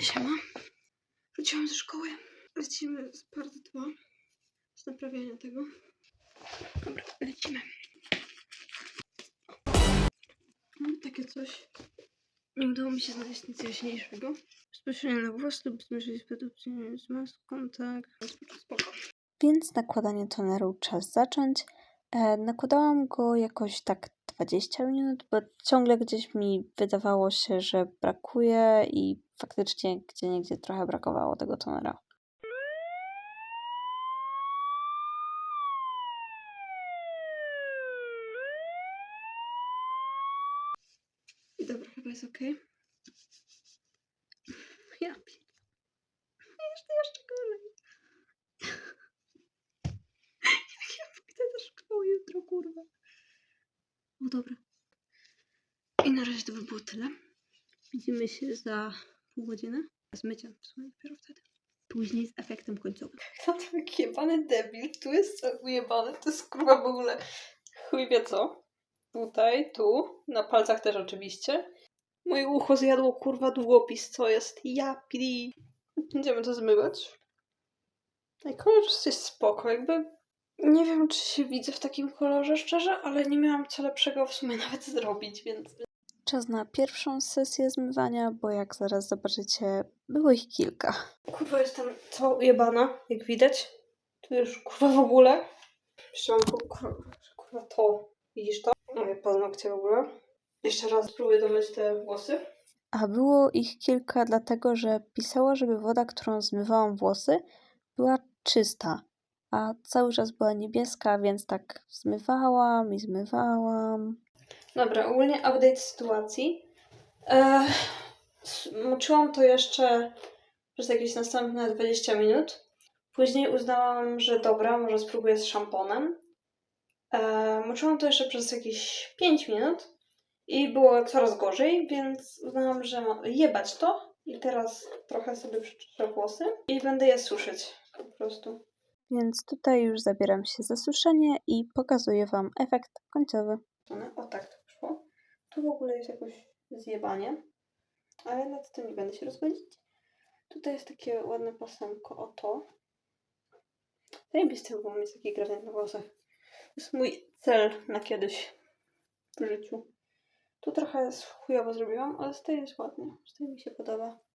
Siema. Wróciłam ze szkoły. Lecimy z part 2. Z naprawiania tego. Dobra, lecimy. Mam takie coś. Nie udało mi się znaleźć nic jaśniejszego. Bezpośrednio na włos lub zmierzyć produkcję z maską, tak. Spoko. Więc nakładanie toneru czas zacząć. E, nakładałam go jakoś tak 20 minut, bo ciągle gdzieś mi wydawało się, że brakuje i faktycznie gdzie niegdzie trochę brakowało tego tonera. Dobra, chyba jest ok. Ja Jeszcze, jeszcze gorzej. Jak ja pójdę do szkoły jutro, kurwa. No dobra. I na razie to by było tyle. Widzimy się za pół godziny. Z myciem w sumie dopiero wtedy. Później z efektem końcowym. To taki jebany debil, tu jest ujebany, to jest kurwa w ogóle chuj wie co. Tutaj, tu, na palcach też oczywiście. Moje ucho zjadło kurwa długopis, co jest? Ja pili. Będziemy to zmywać. I kolor jest spoko, jakby nie wiem, czy się widzę w takim kolorze, szczerze, ale nie miałam co lepszego w sumie nawet zrobić, więc Czas na pierwszą sesję zmywania, bo jak zaraz zobaczycie, było ich kilka. Kurwa, jestem cała ujebana, jak widać. Tu już kurwa w ogóle. Jeszcze mam kurwa, kurwa to. Widzisz to? Moje paznokcie w ogóle. Jeszcze raz spróbuję domyć te włosy. A było ich kilka, dlatego że pisało, żeby woda, którą zmywałam włosy, była czysta, a cały czas była niebieska, więc tak zmywałam i zmywałam. Dobra, ogólnie update sytuacji. Eee, s- moczyłam to jeszcze przez jakieś następne 20 minut. Później uznałam, że dobra, może spróbuję z szamponem. Eee, moczyłam to jeszcze przez jakieś 5 minut i było coraz gorzej, więc uznałam, że mam jebać to i teraz trochę sobie przyczeszę włosy i będę je suszyć po prostu. Więc tutaj już zabieram się za suszenie i pokazuję Wam efekt końcowy. O tak. Tu w ogóle jest jakoś zjebanie, ale nad tym nie będę się rozwodzić. Tutaj jest takie ładne pasemko, o to. Zajebiste było mieć taki granat na włosach. To jest mój cel na kiedyś w życiu. Tu trochę chujowo zrobiłam, ale z tej jest ładnie. Z tej mi się podoba.